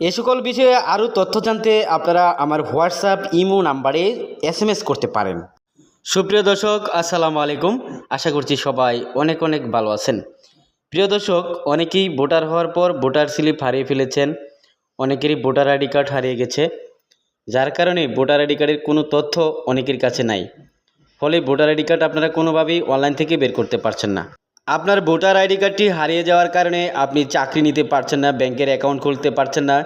এ সকল বিষয়ে আরও তথ্য জানতে আপনারা আমার হোয়াটসঅ্যাপ, ইমো নাম্বারে এস করতে পারেন। সুপ্রিয় দর্শক, আসসালামু আলাইকুম। আশা করছি সবাই অনেক অনেক ভালো আছেন। প্রিয় দর্শক, অনেকেই ভোটার হওয়ার পর ভোটার স্লিপ হারিয়ে ফেলেছেন। অনেকেরই ভোটার আইডি কার্ড হারিয়ে গেছে। যার কারণে ভোটার আইডি কার্ডের কোনো তথ্য অনেকের কাছে নাই। ফলে ভোটার আইডি কার্ড আপনারা কোনোভাবেই অনলাইন থেকে বের করতে পারছেন না। আপনার ভোটার আইডি কার্ডটি হারিয়ে যাওয়ার কারণে আপনি চাকরি নিতে পারছেন না, ব্যাংকের অ্যাকাউন্ট খুলতে পারছেন না,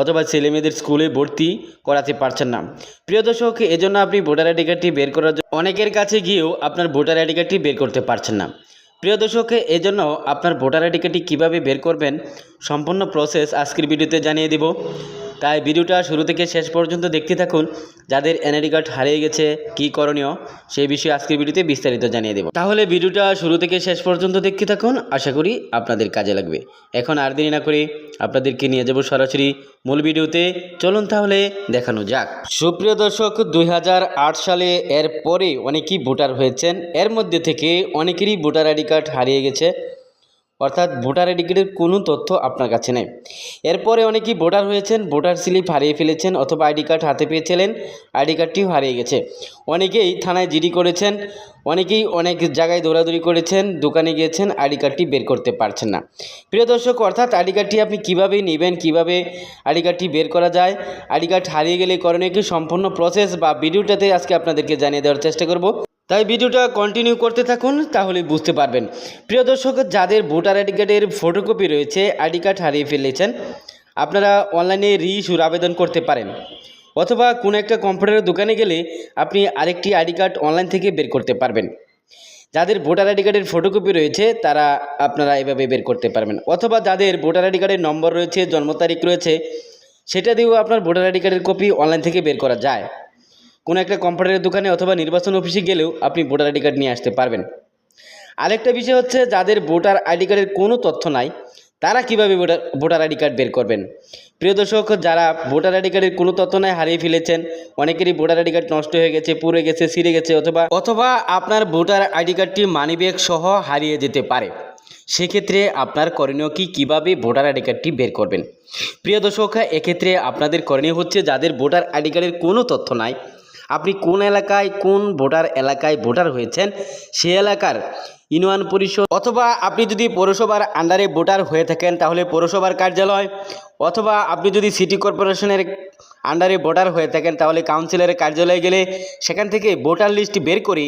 অথবা ছেলেমেয়েদের স্কুলে ভর্তি করাতে পারছেন না। প্রিয় দর্শক, এজন্য আপনি ভোটার আইডি কার্ডটি বের করার জন্য অনেকের কাছে গিয়েও আপনার ভোটার আইডি কার্ডটি বের করতে পারছেন না। প্রিয় দর্শক, এজন্য আপনার ভোটার আইডি কার্ডটি কীভাবে বের করবেন, সম্পূর্ণ প্রসেস আজকের ভিডিওতে জানিয়ে দেব। তাই ভিডিওটা শুরু থেকে শেষ পর্যন্ত দেখতে থাকুন। যাদের এনআইডি কার্ড হারিয়ে গেছে, কী করণীয়, সেই বিষয়ে আজকের ভিডিওতে বিস্তারিত জানিয়ে দেব। তাহলে ভিডিওটা শুরু থেকে শেষ পর্যন্ত দেখতে থাকুন, আশা করি আপনাদের কাজে লাগবে। এখন আর দেরি না করে আপনাদেরকে নিয়ে যাব সরাসরি মূল ভিডিওতে। চলুন তাহলে দেখানো যাক। সুপ্রিয় দর্শক, দুই হাজার আট সালে এর পরে অনেকেই ভোটার হয়েছেন। এর মধ্যে থেকে অনেকেরই ভোটার আইডি কার্ড হারিয়ে গেছে। অর্থাৎ ভোটার আইডি কার্ডের কোনো তথ্য আপনার কাছে নেই। এরপরে অনেকেই ভোটার হয়েছেন, ভোটার স্লিপ হারিয়ে ফেলেছেন অথবা আইডি কার্ড হাতে পেয়েছিলেন, আইডি কার্ডটিও হারিয়ে গেছে। অনেকেই থানায় জিডি করেছেন, অনেকেই অনেক জায়গায় দৌড়াদৌড়ি করেছেন, দোকানে গিয়েছেন, আইডি কার্ডটি বের করতে পারছেন না। প্রিয় দর্শক, অর্থাৎ আইডি কার্ডটি আপনি কীভাবে নেবেন, কীভাবে আইডি কার্ডটি বের করা যায়, আইডি কার্ড হারিয়ে গেলে করণীয় কি? সম্পূর্ণ প্রসেস বা ভিডিওটাতে আজকে আপনাদেরকে জানিয়ে দেওয়ার চেষ্টা করব। তাই ভিডিওটা কন্টিনিউ করতে থাকুন, তাহলে বুঝতে পারবেন। প্রিয় দর্শক, যাদের ভোটার আইডি কার্ডের ফটোকপি রয়েছে, আইডি কার্ড হারিয়ে ফেলেছেন, আপনারা অনলাইনে রিইস্যুর আবেদন করতে পারেন। অথবা কোনো একটা কম্পিউটারের দোকানে গেলে আপনি আরেকটি আইডি কার্ড অনলাইন থেকে বের করতে পারবেন। যাদের ভোটার আইডি কার্ডের ফটোকপি রয়েছে, তারা আপনারা এভাবে বের করতে পারবেন। অথবা যাদের ভোটার আইডি কার্ডের নম্বর রয়েছে, জন্ম তারিখ রয়েছে, সেটা দিয়েও আপনার ভোটার আইডি কার্ডের কপি অনলাইন থেকে বের করা যায়। কোনো একটা কম্পিউটারের দোকানে অথবা নির্বাচন অফিসে গেলেও আপনি ভোটার আইডি কার্ড নিয়ে আসতে পারবেন। আরেকটা বিষয় হচ্ছে, যাদের ভোটার আইডি কার্ডের কোনো তথ্য নাই, তারা কীভাবে ভোটার ভোটার আইডি কার্ড বের করবেন? প্রিয় দর্শক, যারা ভোটার আইডি কার্ডের কোনো তথ্য নাই হারিয়ে ফেলেছেন, অনেকেরই ভোটার আইডি কার্ড নষ্ট হয়ে গেছে, পুড়ে গেছে, ছিঁড়ে গেছে, অথবা অথবা আপনার ভোটার আইডি কার্ডটি মানিব্যাগ সহ হারিয়ে যেতে পারে। সেক্ষেত্রে আপনার করণীয় কি? কীভাবে ভোটার আইডি কার্ডটি বের করবেন? প্রিয় দর্শক, এক্ষেত্রে আপনাদের করণীয় হচ্ছে, যাদের ভোটার আইডি কার্ডের কোনো তথ্য নাই আপনি কোন এলাকায় কোন ভোটার এলাকায় ভোটার হয়েছেন? সে এলাকার ইউনিয়ন পরিষদ অথবা আপনি যদি পৌরসভার আন্ডারে ভোটার হয়ে থাকেন, তাহলে পৌরসভার কার্যালয় অথবা আপনি যদি সিটি কর্পোরেশনের আন্ডারে ভোটার হয়ে থাকেন, তাহলে কাউন্সিলের কার্যালয়ে গেলে সেখান থেকে ভোটার লিস্ট বের করে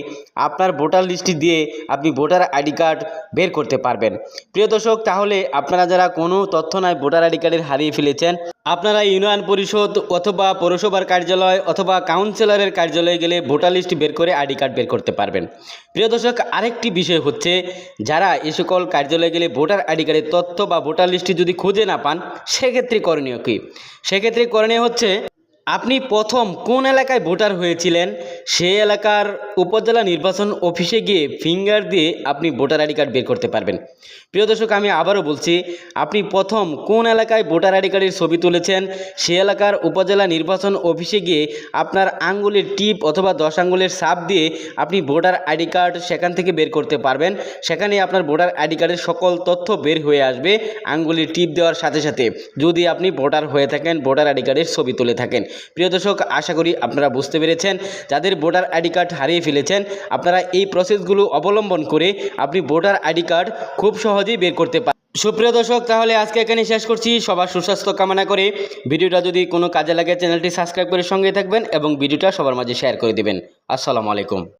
আপনার ভোটার লিস্ট দিয়ে আপনি ভোটার আইডি কার্ড বের করতে পারবেন। প্রিয় দর্শক, তাহলে আপনারা যারা কোনো তথ্য নাই, ভোটার আইডি কার্ডের হারিয়ে ফেলেছেন আপনারা ইউনিয়ন পরিষদ অথবা পৌরসভার কার্যালয় অথবা কাউন্সিলরের কার্যালয়ে গেলে ভোটার লিস্ট বের করে আইডি কার্ড বের করতে পারবেন। প্রিয় দর্শক, আরেকটি বিষয় হচ্ছে, যারা এ সকল কার্যালয়ে গেলে ভোটার আইডি কার্ডের তথ্য বা ভোটার লিস্টটি যদি খুঁজে না পান, সেক্ষেত্রে করণীয় কী? সেক্ষেত্রে করণীয় হচ্ছে আপনি প্রথম কোন এলাকায় ভোটার হয়েছিলেন? সেই এলাকার উপজেলা নির্বাচন অফিসে গিয়ে ফিঙ্গার দিয়ে আপনি ভোটার আইডি কার্ড বের করতে পারবেন। প্রিয় দর্শক, আমি আবারও বলছি, আপনি প্রথম কোন এলাকায় ভোটার আইডি কার্ডের ছবি তুলেছেন? সেই এলাকার উপজেলা নির্বাচন অফিসে গিয়ে আপনার আঙ্গুলের টিপ অথবা দশ আঙ্গুলের সাপ দিয়ে আপনি ভোটার আইডি কার্ড সেখান থেকে বের করতে পারবেন। সেখানে আপনার ভোটার আইডি কার্ডের সকল তথ্য বের হয়ে আসবে আঙ্গুলের টিপ দেওয়ার সাথে সাথে। যদি আপনি ভোটার হয়ে থাকেন, ভোটার আইডি কার্ডের ছবি তুলে থাকেন। প্রিয় দর্শক, আশা করি আপনারা বুঝতে পেরেছেন, যাদের ভোটার আইডি কার্ড হারিয়ে ফেলেছেন, আপনারা এই প্রসেসগুলো অবলম্বন করে আপনি ভোটার আইডি কার্ড খুব সহজেই বের করতে পারেন সুপ্রিয় দর্শক, তাহলে আজকে এখানে শেষ করছি। সবার সুস্বাস্থ্য কামনা করে ভিডিওটা যদি কোনো কাজে লাগে, চ্যানেলটি সাবস্ক্রাইব করে সঙ্গে থাকবেন এবং ভিডিওটা সবার মাঝে শেয়ার করে দেবেন। আসসালামু আলাইকুম।